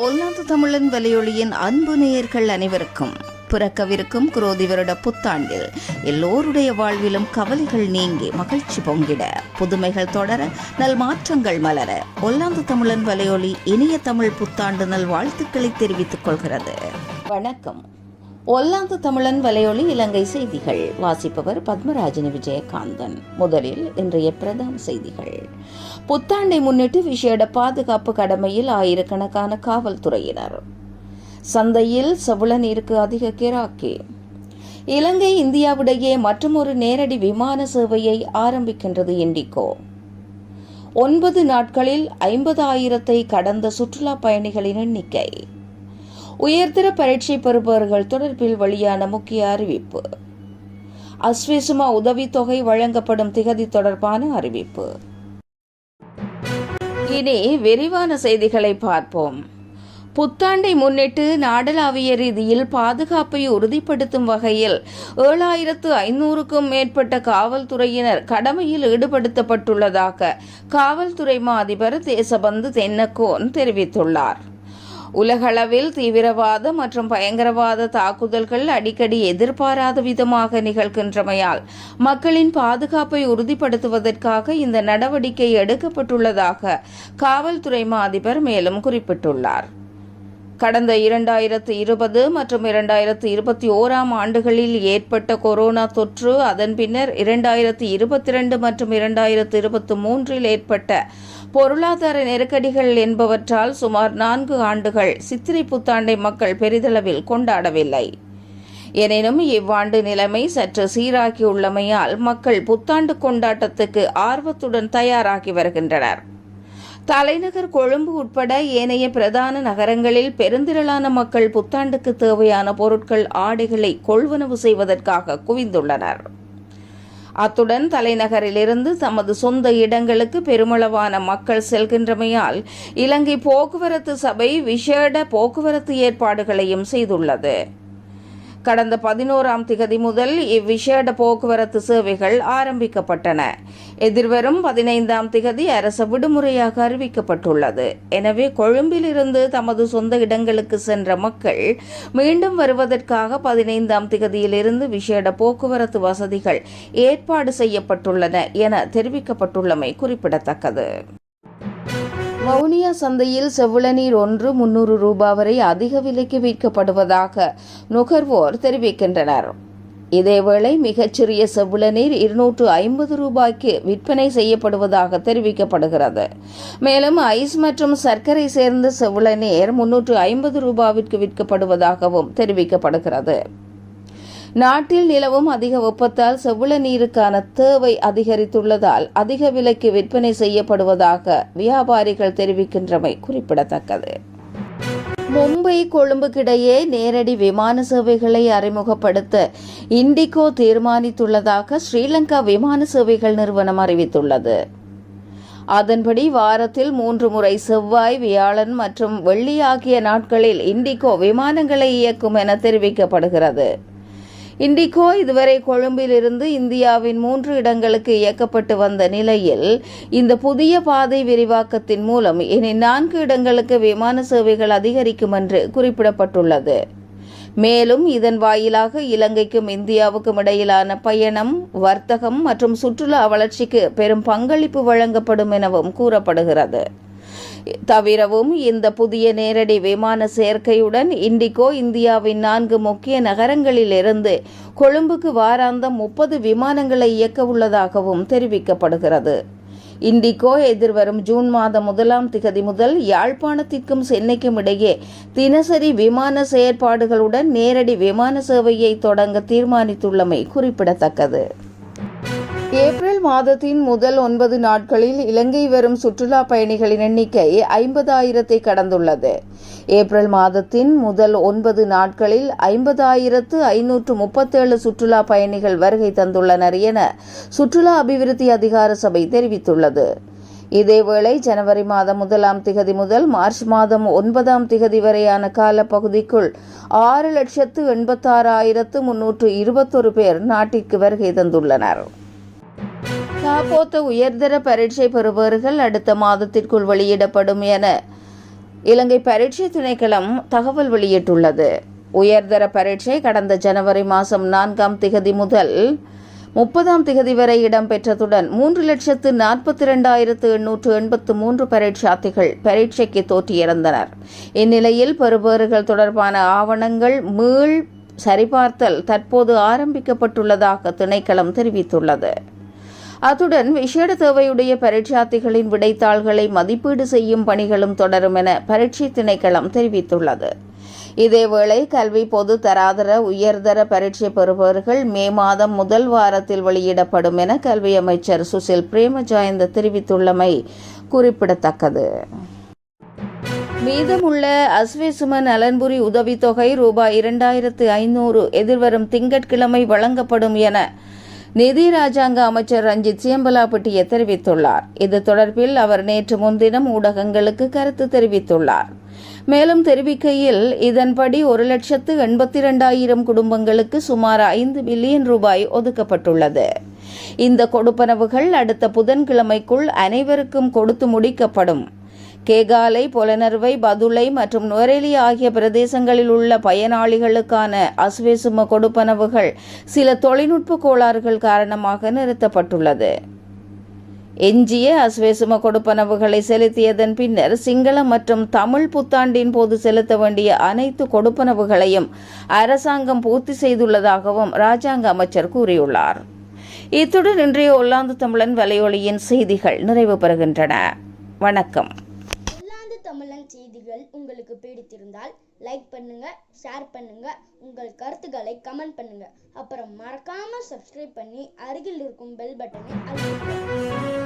ஒல்லாந்து தமிழன் வலையொலியின் அன்பு நேயர்கள் அனைவருக்கும் பிறக்கவிருக்கும் குரோதி வருட புத்தாண்டில் எல்லோருடைய வாழ்விலும் கவலைகள் நீங்கி மகிழ்ச்சி பொங்கிட. புதுமைகள் தொடர நல் மாற்றங்கள் மலர ஒல்லாந்து தமிழன் வலையொலி இனிய தமிழ் புத்தாண்டு நல் வாழ்த்துக்களை தெரிவித்துக் கொள்கிறது. வணக்கம். ஒல்லாந்து தமிழன் வலையொலி இலங்கை செய்திகள். வாசிப்பவர் பத்மராஜினி விஜயகாந்தன். முதலில் இன்றைய பிரதான செய்திகள். புத்தாண்டை முன்னிட்டு விசேட பாதுகாப்பு கடமையில் ஆயிரக்கணக்கான காவல்துறையினர். சந்தையில் செவ்வள நீருக்கு அதிக கிராக்கி. இலங்கை இந்தியாவிடையே மற்றொரு நேரடி விமான சேவையை ஆரம்பிக்கின்றது இண்டிகோ. ஒன்பது நாட்களில் ஐம்பதாயிரத்தை கடந்த சுற்றுலா பயணிகளின் எண்ணிக்கை. உயர்தர பரீட்சை பெறுபவர்கள் தொடர்பில் வெளியான முக்கிய அறிவிப்பு. அஸ்விசுமா உதவித்தொகை வழங்கப்படும் திகதி தொடர்பான அறிவிப்பு. இனி விரிவான செய்திகளை பார்ப்போம். புத்தாண்டை முன்னிட்டு நாடளாவிய ரீதியில் பாதுகாப்பை உறுதிப்படுத்தும் வகையில் ஏழாயிரத்து ஐநூறுக்கும் மேற்பட்ட காவல்துறையினர் கடமையில் ஈடுபடுத்தப்பட்டுள்ளதாக காவல்துறை மா அதிபர் தேசபந்து தென்னக்கோன் தெரிவித்துள்ளார். உலகளவில் தீவிரவாத மற்றும் பயங்கரவாத தாக்குதல்கள் அடிக்கடி எதிர்பாராத விதமாக நிகழ்கின்றமையால் மக்களின் பாதுகாப்பை உறுதிப்படுத்துவதற்காக இந்த நடவடிக்கை எடுக்கப்பட்டுள்ளதாக காவல்துறை மா அதிபர் மேலும் குறிப்பிட்டுள்ளார். கடந்த இரண்டாயிரத்து இருபது மற்றும் இரண்டாயிரத்து இருபத்தி ஓராம் ஆண்டுகளில் ஏற்பட்ட கொரோனா தொற்று அதன் பின்னர் இரண்டாயிரத்து இருபத்தி ரெண்டு மற்றும் இரண்டாயிரத்து இருபத்தி மூன்றில் ஏற்பட்ட பொருளாதார நெருக்கடிகள் என்பவற்றால் சுமார் நான்கு ஆண்டுகள் சித்திரை புத்தாண்டை மக்கள் பெரிதளவில் கொண்டாடவில்லை. எனினும் இவ்வாண்டு நிலைமை சற்று சீராகியுள்ளமையால் மக்கள் புத்தாண்டு கொண்டாட்டத்துக்கு ஆர்வத்துடன் தயாராகி வருகின்றனர். தலைநகர் கொழும்பு உட்பட ஏனைய பிரதான நகரங்களில் பெருந்திரளான மக்கள் புத்தாண்டுக்கு தேவையான பொருட்கள் ஆடைகளை கொள்வனவு செய்வதற்காக குவிந்துள்ளனர். அத்துடன் தலைநகரிலிருந்து தமது சொந்த இடங்களுக்கு பெருமளவான மக்கள் செல்கின்றமையால் இலங்கை போக்குவரத்து சபை விசேட போக்குவரத்து ஏற்பாடுகளையும் செய்துள்ளது. கடந்த பதினோராம் திகதி முதல் இவ்விசேட போக்குவரத்து சேவைகள் ஆரம்பிக்கப்பட்டன. எதிர்வரும் பதினைந்தாம் திகதி அரசு விடுமுறையாக அறிவிக்கப்பட்டுள்ளது. எனவே கொழும்பிலிருந்து தமது சொந்த இடங்களுக்கு சென்ற மக்கள் மீண்டும் வருவதற்காக பதினைந்தாம் திகதியிலிருந்து விசேட போக்குவரத்து வசதிகள் ஏற்பாடு செய்யப்பட்டுள்ளன என தெரிவிக்கப்பட்டுள்ளமை குறிப்பிடத்தக்கது. வவுனியா சந்தையில் செவ்வளநீர் ஒன்று முன்னூறு ரூபாய் வரை அதிக விலைக்கு விற்கப்படுவதாக நுகர்வோர் தெரிவிக்கின்றனர். இதேவேளை மிகச்சிறிய செவ்வளநீர் இருநூற்று ஐம்பது ரூபாய்க்கு விற்பனை செய்யப்படுவதாக தெரிவிக்கப்படுகிறது. மேலும் ஐஸ் மற்றும் சர்க்கரை சேர்ந்த செவ்வளநீர் முன்னூற்று ஐம்பது ரூபாவிற்கு விற்கப்படுவதாகவும் தெரிவிக்கப்படுகிறது. நாட்டில் நிலவும் அதிக வெப்பத்தால் செவ்வள நீருக்கான தேவை அதிகரித்துள்ளதால் அதிக விலைக்கு விற்பனை செய்யப்படுவதாக வியாபாரிகள் தெரிவிக்கின்றமை குறிப்பிடத்தக்கது. மும்பை கொழும்புக்கிடையே நேரடி விமான சேவைகளை அறிமுகப்படுத்த இண்டிகோ தீர்மானித்துள்ளதாக ஸ்ரீலங்கா விமான சேவைகள் நிறுவனம் அறிவித்துள்ளது. அதன்படி வாரத்தில் மூன்று முறை செவ்வாய் வியாழன் மற்றும் வெள்ளி ஆகிய நாட்களில் இண்டிகோ விமானங்களை இயக்கும் என தெரிவிக்கப்படுகிறது. இண்டிகோ இதுவரை கொழும்பிலிருந்து இந்தியாவின் மூன்று இடங்களுக்கு இயக்கப்பட்டு வந்த நிலையில் இந்த புதிய பாதை விரிவாக்கத்தின் மூலம் இனி நான்கு இடங்களுக்கு விமான சேவைகள் அதிகரிக்கும் என்று குறிப்பிடப்பட்டுள்ளது. மேலும் இதன் வாயிலாக இலங்கைக்கும் இந்தியாவுக்கும் இடையிலான பயணம் வர்த்தகம் மற்றும் சுற்றுலா வளர்ச்சிக்கு பெரும் பங்களிப்பு வழங்கப்படும் எனவும் கூறப்படுகிறது. தவிரவும் இந்த புதிய நேரடி விமான சேர்க்கையுடன் இண்டிகோ இந்தியாவின் நான்கு முக்கிய நகரங்களிலிருந்து கொழும்புக்கு வாராந்தம் முப்பது விமானங்களை இயக்க உள்ளதாகவும் தெரிவிக்கப்படுகிறது. இண்டிகோ எதிர்வரும் ஜூன் மாதம் முதலாம் திகதி முதல் யாழ்ப்பாணத்திற்கும் சென்னைக்கும் இடையே தினசரி விமான செயற்பாடுகளுடன் நேரடி விமான சேவையை தொடங்க தீர்மானித்துள்ளமை குறிப்பிடத்தக்கது. ஏ மாதத்தின் முதல் ஒன்பது நாட்களில் இலங்கை வரும் சுற்றுலா பயணிகளின் எண்ணிக்கை ஐம்பதாயிரத்தை கடந்துள்ளது. ஏப்ரல் மாதத்தின் முதல் ஒன்பது நாட்களில் ஐம்பதாயிரத்து ஐநூற்று முப்பத்தேழு சுற்றுலா பயணிகள் வருகை தந்துள்ளனர் என சுற்றுலா அபிவிருத்தி அதிகார சபை தெரிவித்துள்ளது. இதேவேளை ஜனவரி மாதம் முதலாம் திகதி முதல் மார்ச் மாதம் ஒன்பதாம் திகதி வரையான காலப்பகுதிக்குள் ஆறு லட்சத்து எண்பத்தாறாயிரத்து முன்னூற்று இருபத்தொரு பேர் நாட்டிற்கு வருகை தந்துள்ளனர். காப்போத்த உயர்தர பரீட்சை பெறுபவர்கள் அடுத்த மாதத்திற்குள் வெளியிடப்படும் என இலங்கை பரீட்சை திணைக்களம் தகவல் வெளியிட்டுள்ளது. உயர்தர பரீட்சை கடந்த ஜனவரி மாதம் நான்காம் திகதி முதல் முப்பதாம் திகதி வரை இடம்பெற்றதுடன் மூன்று லட்சத்து நாற்பத்தி ரெண்டாயிரத்து எண்ணூற்று எண்பத்து மூன்று பரீட்சார்த்திகள் பரீட்சைக்கு தோற்றியிருந்தனர். இந்நிலையில் பெறுபவர்கள் தொடர்பான ஆவணங்கள் மீள் சரிபார்த்தல் தற்போது ஆரம்பிக்கப்பட்டுள்ளதாக திணைக்களம் தெரிவித்துள்ளது. அத்துடன் விசேட தேவையுடைய பரீட்சார்த்திகளின் விடைத்தாள்களை மதிப்பீடு செய்யும் பணிகளும் தொடரும் என பரீட்சை திணைக்களம் தெரிவித்துள்ளது. இதேவேளை கல்வி பொது தராதர உயர்தர பரீட்சை பெறுபவர்கள் மே மாதம் முதல் வாரத்தில் வெளியிடப்படும் என கல்வி அமைச்சர் சுசில் பிரேமஜாயந்த தெரிவித்துள்ளமை குறிப்பிடத்தக்கது. மீதமுள்ள அஸ்வேசும நலன்புரி உதவித்தொகை ரூபாய் இரண்டாயிரத்து ஐநூறு எதிர்வரும் திங்கட்கிழமை வழங்கப்படும் என நிதி ராஜாங்க அமைச்சர் ரஞ்சித் சியம்பலாப்பட்டிய தெரிவித்துள்ளார். இது தொடர்பில் அவர் நேற்று முன்தினம் ஊடகங்களுக்கு கருத்து தெரிவித்துள்ளார். மேலும் தெரிவிக்கையில் இதன்படி ஒரு லட்சத்து எண்பத்தி இரண்டாயிரம் குடும்பங்களுக்கு சுமார் ஐந்து பில்லியன் ரூபாய் ஒதுக்கப்பட்டுள்ளது. இந்த கொடுப்பனவுகள் அடுத்த புதன்கிழமைக்குள் அனைவருக்கும் கொடுத்து முடிக்கப்படும். கேகாலை புலனர்வை பதுளை மற்றும் நுவரெலி ஆகிய பிரதேசங்களில் உள்ள பயனாளிகளுக்கான அஸ்வேசும கொடுப்பனவுகள் சில தொழில்நுட்ப கோளாறுகள் காரணமாக நிறுத்தப்பட்டுள்ளது. எஞ்சிய அஸ்வேசும கொடுப்பனவுகளை செலுத்தியதன் பின்னர் சிங்கள மற்றும் தமிழ் புத்தாண்டின் போது செலுத்த வேண்டிய அனைத்து கொடுப்பனவுகளையும் அரசாங்கம் பூர்த்தி செய்துள்ளதாகவும் ராஜாங்க அமைச்சர் கூறியுள்ளார். இத்துடன் இன்றைய ஒல்லாந்து தமிழன் வலையொலியின் செய்திகள் நிறைவு பெறுகின்றன. வணக்கம். உங்களுக்கு பிடித்திருந்தால் லைக் பண்ணுங்க ஷேர் பண்ணுங்க உங்கள் கருத்துக்களை கமெண்ட் பண்ணுங்க. அப்புறம் மறக்காம சப்ஸ்கிரைப் பண்ணி அருகில் இருக்கும் பெல் பட்டனை அழுத்துங்க